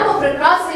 Йдемо прикрасимо,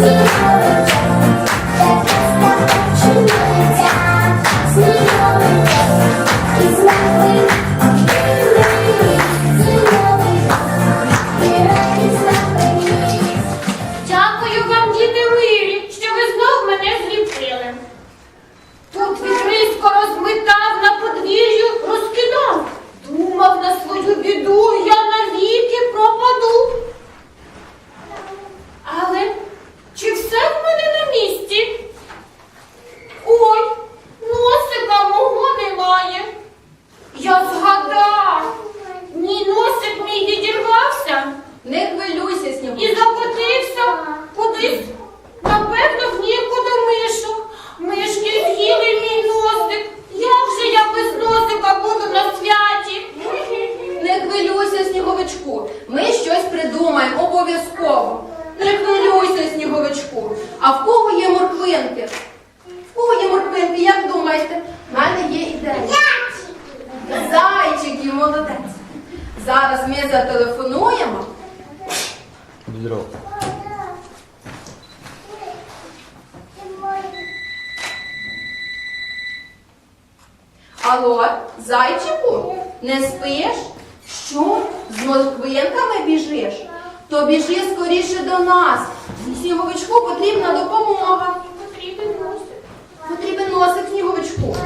Thank you. То біжи скоріше до нас. Сніговичку потрібна допомога. Потрібен носик. Потрібен носик сніговичку.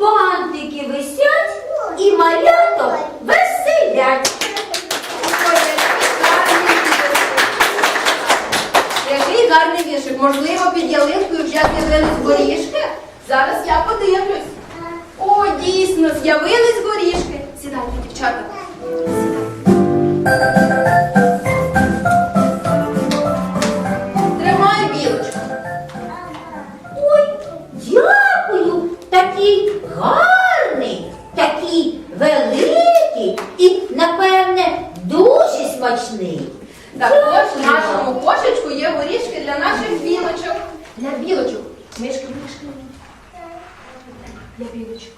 Бантики висять і маляток веселять. Який гарний вішик. Можливо, під ялинкою вже з'явились горішки. Зараз я подивлюсь. О, дійсно, з'явились горішки. Сідайте, дівчата. Сідайте. для білочок.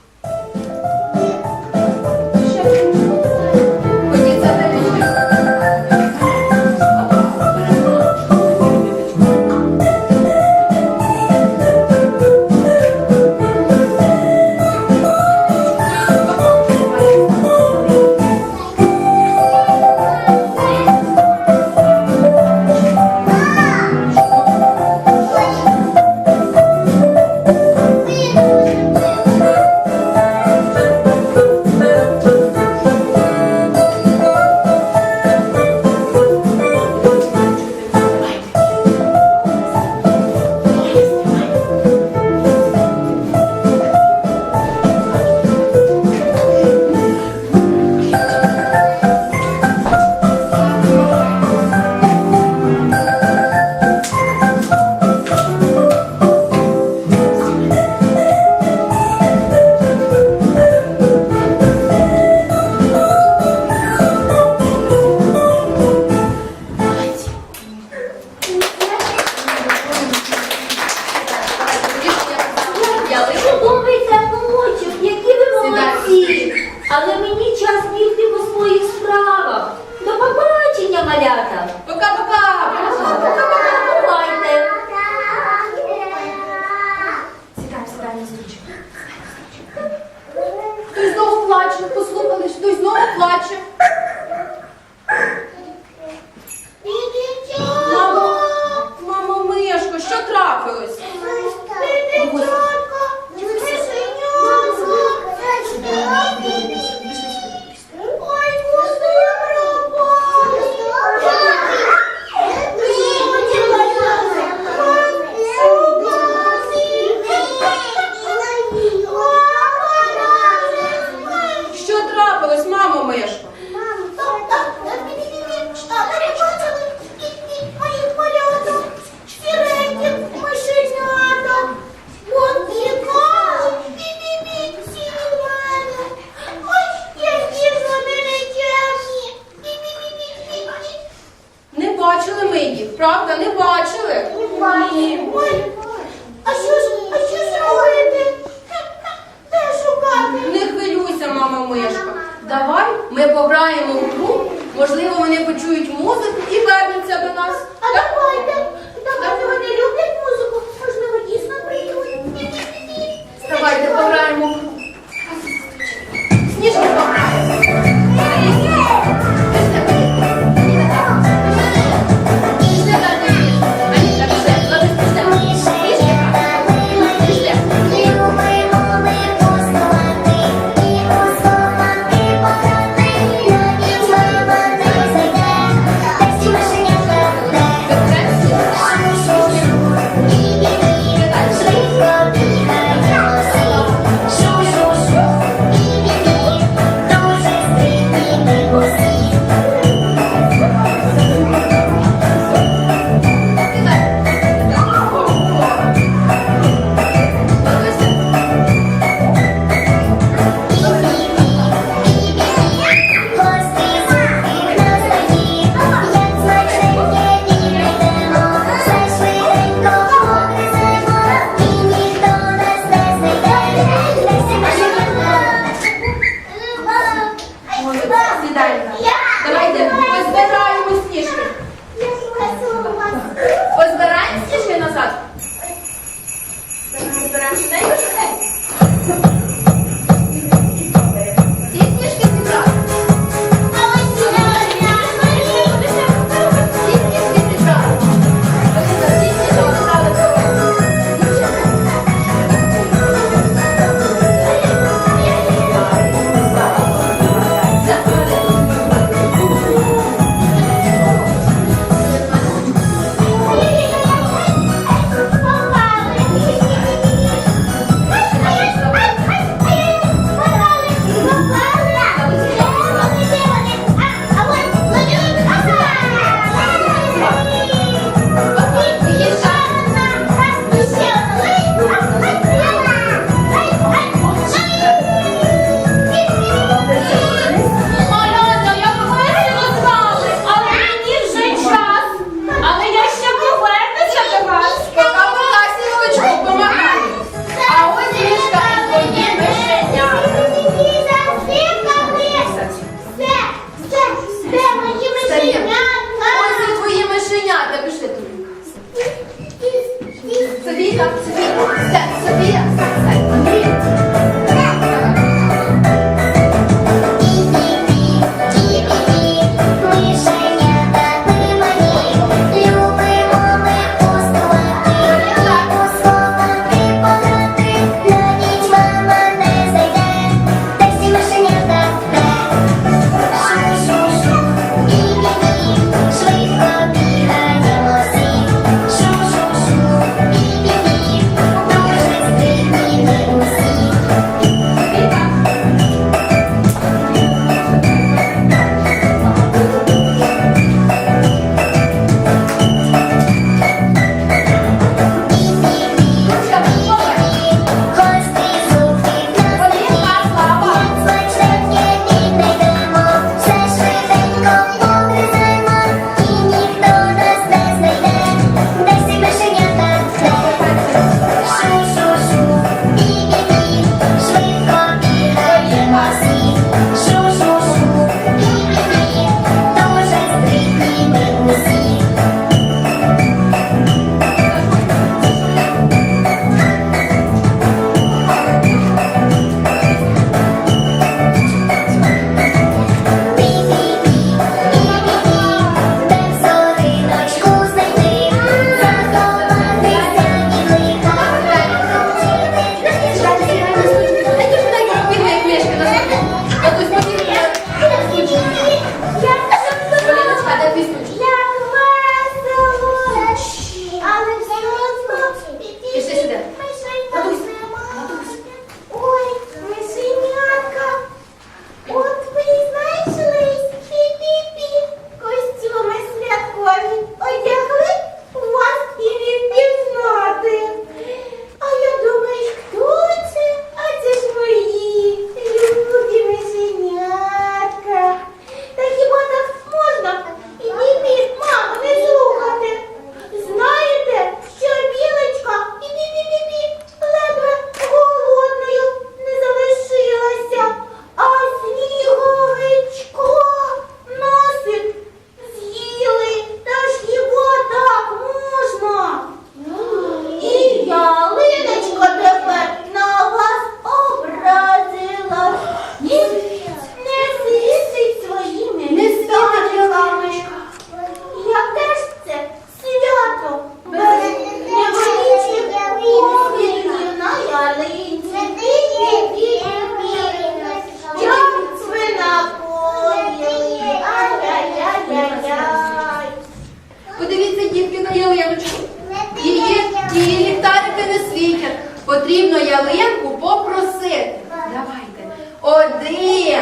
Потрібно ялинку попросити. Давайте. Один,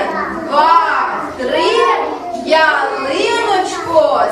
два, три. Ялиночко,